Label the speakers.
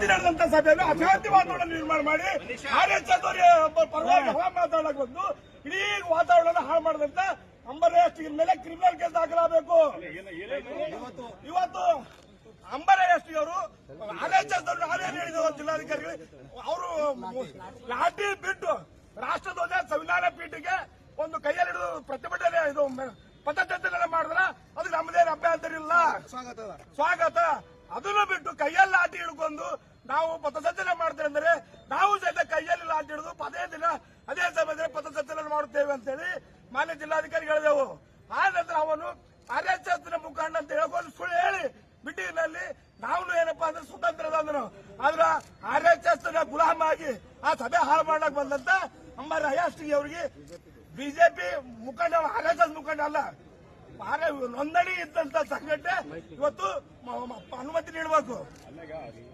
Speaker 1: ವಿಧಾನಸಭೆಯಲ್ಲಿ ಅಶಾಂತಿ ವಾತಾವರಣ ನಿರ್ಮಾಣ ಮಾಡಿ ಆರ್ ಎಸ್ ಎಸ್ ಪರವಾಗಿ ಹವಾ ಮಾತಾಡಕ್ ಬಂದು ಇಡೀ ವಾತಾವರಣ ಹಾಳು ಮಾಡಿದಂತ ಅಂಬರೇಶ್ ಮೇಲೆ ಕ್ರಿಮಿನಲ್ ಕೇಸ್ ದಾಖಲಾಗಬೇಕು. ಇವತ್ತು ಅಂಬರೇಶ್ ಅವರು ಆರ್ ಎಸ್ ಎಸ್ ಅವರು ಜಿಲ್ಲಾಧಿಕಾರಿಗಳು ಅವರು ಲಾಠಿ ಬಿಟ್ಟು ರಾಷ್ಟ್ರಧ್ವಜ ಸಂವಿಧಾನ ಪೀಠಕ್ಕೆ ಒಂದು ಕೈಯಲ್ಲಿ ಹಿಡಿದು ಪ್ರತಿಭಟನೆ ಇದು ಪದಚರ್ಚನೆ ಮಾಡಿದ್ರ ಅದು ನಮ್ಮದೇನು ಅಭ್ಯಂತರ ಇಲ್ಲ ಸ್ವಾಗತ. ಅದನ್ನು ಬಿಟ್ಟು ಕೈಯಲ್ಲಿ ಲಾಟಿ ಹಿಡ್ಕೊಂಡು ನಾವು ಪಥಸಂಚಲನ ಮಾಡ್ತೇವೆ ಅಂದರೆ ನಾವು ಸಹಿತ ಕೈಯಲ್ಲಿ ಲಾಟಿ ಹಿಡಿದು ಪದೇ ದಿನ ಅದೇ ಸಮಯದಲ್ಲಿ ಪಥಸಂಚಲನ ಮಾಡುತ್ತೇವೆ ಅಂತೇಳಿ ಮಾನ್ಯ ಜಿಲ್ಲಾಧಿಕಾರಿ ಹೇಳಿದೆವು. ಆ ನಂತರ ಅವನು ಆರ್ ಎಸ್ ಮುಖಂಡ ಅಂತ ಹೇಳ್ಕೊಂಡು ಸುಳ್ಳು ಹೇಳಿ ಬಿಟ್ಟಿನಲ್ಲಿ ನಾವು ಏನಪ್ಪಾ ಅಂದ್ರೆ ಸ್ವತಂತ್ರದ ಅಂದ್ರು ಆದ್ರ ಆರ್ ಎಸ್ ಎಸ್ ಗುಲಾಮ ಆಗಿ ಆ ಸಭೆ ಹಾಳು ಮಾಡಕ್ ಬಂದಂತ ನಮ್ಮ ಹಯಾಸ್ಟಿಗೆ ಅವರಿಗೆ ಬಿಜೆಪಿ ಮುಖಂಡ ಆರ್ ಎಸ್ ಎಸ್ ಮುಖಂಡ ಅಲ್ಲ. ನೋಂದಣಿ ಇದ್ದಂತ ಸಂಘಟನೆ ಇವತ್ತು